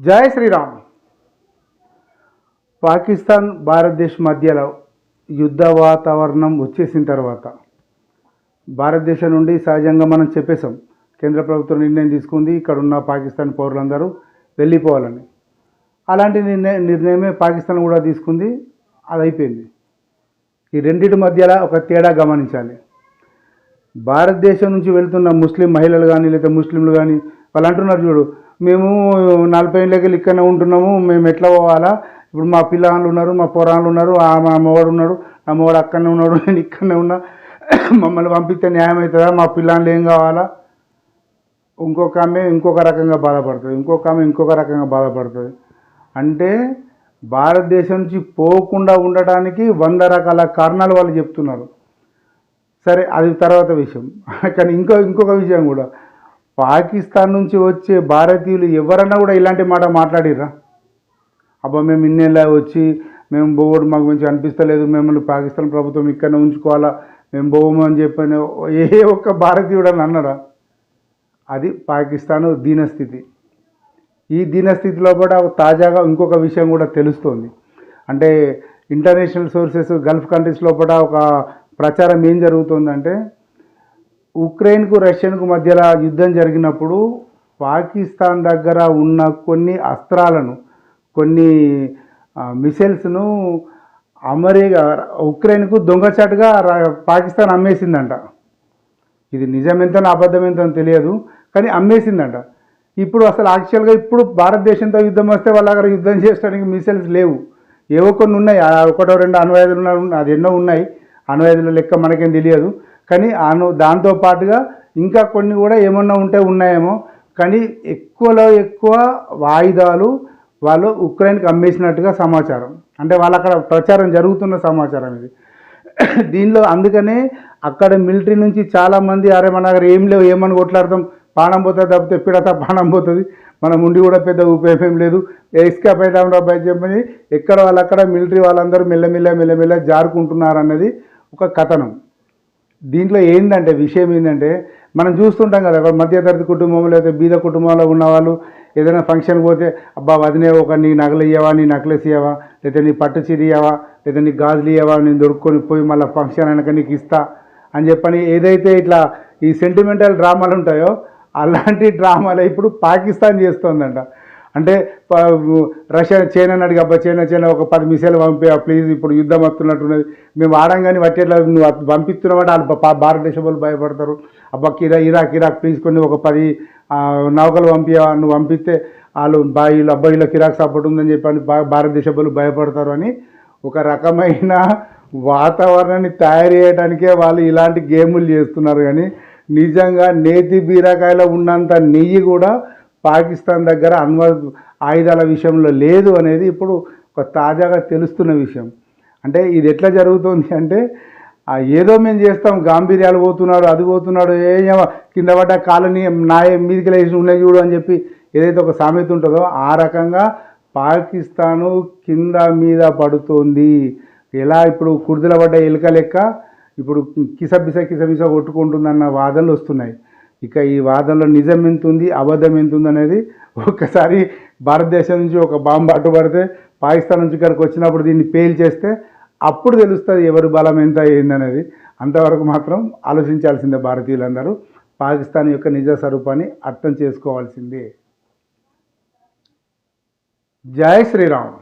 జై శ్రీరామ్. పాకిస్తాన్ భారతదేశ్ మధ్యలో యుద్ధ వాతావరణం వచ్చేసిన తర్వాత భారతదేశం నుండి సహజంగా మనం చెప్పేశాం కేంద్ర ప్రభుత్వం నిర్ణయం తీసుకుంది ఇక్కడ ఉన్న పాకిస్తాన్ పౌరులందరూ వెళ్ళిపోవాలని. అలాంటి నిర్ణయం నిర్ణయమే పాకిస్తాన్ కూడా తీసుకుంది అది అయిపోయింది. ఈ రెండింటి మధ్యలో ఒక తేడా గమనించాలి. భారతదేశం నుంచి వెళ్తున్న ముస్లిం మహిళలు కానీ లేదా ముస్లింలు కానీ వాళ్ళు అంటున్నారు చూడు మేము నలభై ఏళ్ళకి ఇక్కడనే ఉంటున్నాము. మేము ఎట్లా పోవాలా? ఇప్పుడు మా పిల్లవాళ్ళు ఉన్నారు మా పొరాళ్ళు ఉన్నారు ఆ మా అమ్మవాడు ఉన్నాడు నా అమ్మవాడు అక్కడనే ఉన్నాడు నేను ఇక్కడనే ఉన్నా. మమ్మల్ని పంపిస్తే న్యాయం అవుతుందా? మా పిల్లలు ఏం కావాలా? ఇంకొక ఆమె ఇంకొక రకంగా బాధపడుతుంది. ఇంకొక ఆమె ఇంకొక రకంగా బాధపడుతుంది. అంటే భారతదేశం నుంచి పోకుండా ఉండటానికి వంద రకాల కారణాలు వాళ్ళు చెప్తున్నారు. సరే అది తర్వాత విషయం. కానీ ఇంకో ఇంకొక విషయం కూడా. పాకిస్తాన్ నుంచి వచ్చే భారతీయులు ఎవరన్నా కూడా ఇలాంటి మాట మాట్లాడిర్రా? అబ్బా మేము ఇన్నేళ్ళ వచ్చి మేము బోర్డు మాకు మంచి అనిపిస్తలేదు మిమ్మల్ని పాకిస్తాన్ ప్రభుత్వం ఇక్కడనే ఉంచుకోవాలా మేము పోము అని చెప్పని ఏ ఒక్క భారతీయుడు అని అన్నారా? అది పాకిస్తాన్ దీనస్థితి. ఈ దీనస్థితిలో కూడా తాజాగా ఇంకొక విషయం కూడా తెలుస్తోంది. అంటే ఇంటర్నేషనల్ సోర్సెస్ గల్ఫ్ కంట్రీస్ లోపల ఒక ప్రచారం ఏం జరుగుతుందంటే ఉక్రెయిన్కు రష్యన్కు మధ్యలో యుద్ధం జరిగినప్పుడు పాకిస్తాన్ దగ్గర ఉన్న కొన్ని అస్త్రాలను కొన్ని మిసైల్స్ను అమెరికా ఉక్రెయిన్కు దొంగచాటుగా పాకిస్తాన్ అమ్మేసిందంట. ఇది నిజమెంతో అబద్ధమెంతో తెలియదు కానీ అమ్మేసిందంట. ఇప్పుడు అసలు యాక్చువల్గా ఇప్పుడు భారతదేశంతో యుద్ధం వస్తే వాళ్ళ దగ్గర యుద్ధం చేయడానికి మిసైల్స్ లేవు. ఏవో కొన్ని ఉన్నాయి ఒకటో రెండు అణువాయుధాలు ఉన్న- అది ఎన్నో ఉన్నాయి. అణువాయుధాల లెక్క మనకేం తెలియదు. కానీ అను దాంతో పాటుగా ఇంకా కొన్ని కూడా ఏమన్నా ఉంటే ఉన్నాయేమో. కానీ ఎక్కువలో ఎక్కువ వాయిదాలు వాళ్ళు ఉక్రెయిన్కి అమ్మేసినట్టుగా సమాచారం. అంటే వాళ్ళు అక్కడ ప్రచారం జరుగుతున్న సమాచారం ఇది. దీనిలో అందుకనే అక్కడ మిలిటరీ నుంచి చాలామంది అరే మన దగ్గర ఏం లేవు ఏమని కొట్లాడతాం? పానం పోతుంది తప్పితే పిడత పానం పోతుంది. మనం ఉండి కూడా పెద్ద ఉపయోగం లేదు. ఎస్కేప్ అవుతాం రా చెప్పి చెప్పని ఎక్కడ వాళ్ళు అక్కడ మిలిటరీ వాళ్ళందరూ మెల్లమెల్ల మెల్లమెల్ల జారుకుంటున్నారు అన్నది ఒక కథనం. దీంట్లో ఏంటంటే విషయం ఏంటంటే మనం చూస్తుంటాం కదా ఒక మధ్యతరగతి కుటుంబం లేకపోతే బీద కుటుంబంలో ఉన్నవాళ్ళు ఏదైనా ఫంక్షన్ పోతే అబ్బా వదినే ఒక నీ నగలు ఇయ్యవా నీ నెక్లెస్ ఇయ్యవా లేదా నీ పట్టు చీర ఇయ్యవా లేదా నీ గాజులు ఇయ్యవా నేను దొరుకుని పోయి మళ్ళీ ఫంక్షన్ అనక నీకు ఇస్తా అని చెప్పని ఏదైతే ఇట్లా ఈ సెంటిమెంటల్ డ్రామాలు ఉంటాయో అలాంటి డ్రామాలు ఇప్పుడు పాకిస్తాన్ చేస్తోందంట. అంటే రష్యా చైనా అడిగి అబ్బా చైనా చైనా ఒక పది మిసైలు పంపే ప్లీజ్ ఇప్పుడు యుద్ధం వస్తున్నట్టున్నది. మేము ఆడంగానే పట్టేట్లా నువ్వు పంపిస్తున్నామంటే వాళ్ళు భారతదేశం వాళ్ళు భయపడతారు. అబ్బా ఇరా ఇరాక్ ఇరాక్ ప్లీజ్ కొన్ని ఒక పది నౌకలు పంపియా నువ్వు పంపిస్తే వాళ్ళు బాయిలు అబ్బాయిలకు ఇరాక్ సపోర్ట్ ఉందని చెప్పి భా- భారతదేశ వాళ్ళు భయపడతారు అని ఒక రకమైన వాతావరణాన్ని తయారు చేయడానికే వాళ్ళు ఇలాంటి గేములు చేస్తున్నారు. కానీ నిజంగా నేతి బీరకాయలో ఉన్నంత నెయ్యి కూడా పాకిస్తాన్ దగ్గర అణ్వ ఆయుధాల విషయంలో లేదు అనేది ఇప్పుడు ఒక తాజాగా తెలుస్తున్న విషయం. అంటే ఇది ఎట్లా జరుగుతుంది అంటే ఏదో మేము చేస్తాం గాంభీర్యాలు పోతున్నాడు అది పోతున్నాడు ఏ కింద పడ్డ కాలనీ నాయ మీదికి లేచి ఉన్నాయి చూడు అని చెప్పి ఏదైతే ఒక సామెత ఉంటుందో ఆ రకంగా పాకిస్తాను కింద మీద పడుతోంది. ఎలా ఇప్పుడు కుర్దుల పడ్డ ఎలుక లెక్క ఇప్పుడు కిసబిస కిసబిస కొట్టుకుంటుందన్న వాదనలు వస్తున్నాయి. ఇక ఈ వాదనలో నిజం ఎంత ఉంది అబద్ధం ఎంత ఉంది అనేది ఒక్కసారి భారతదేశం నుంచి ఒక బాంబు అడ్డుపడితే పాకిస్తాన్ నుంచి ఇక్కడికి వచ్చినప్పుడు దీన్ని పేల్ చేస్తే అప్పుడు తెలుస్తుంది ఎవరి బలం ఎంత అయిందనేది అంతవరకు మాత్రం ఆలోచించాల్సిందే భారతీయులందరూ. పాకిస్తాన్ యొక్క నిజ స్వరూపాన్ని అర్థం చేసుకోవాల్సిందే. జై శ్రీరామ్.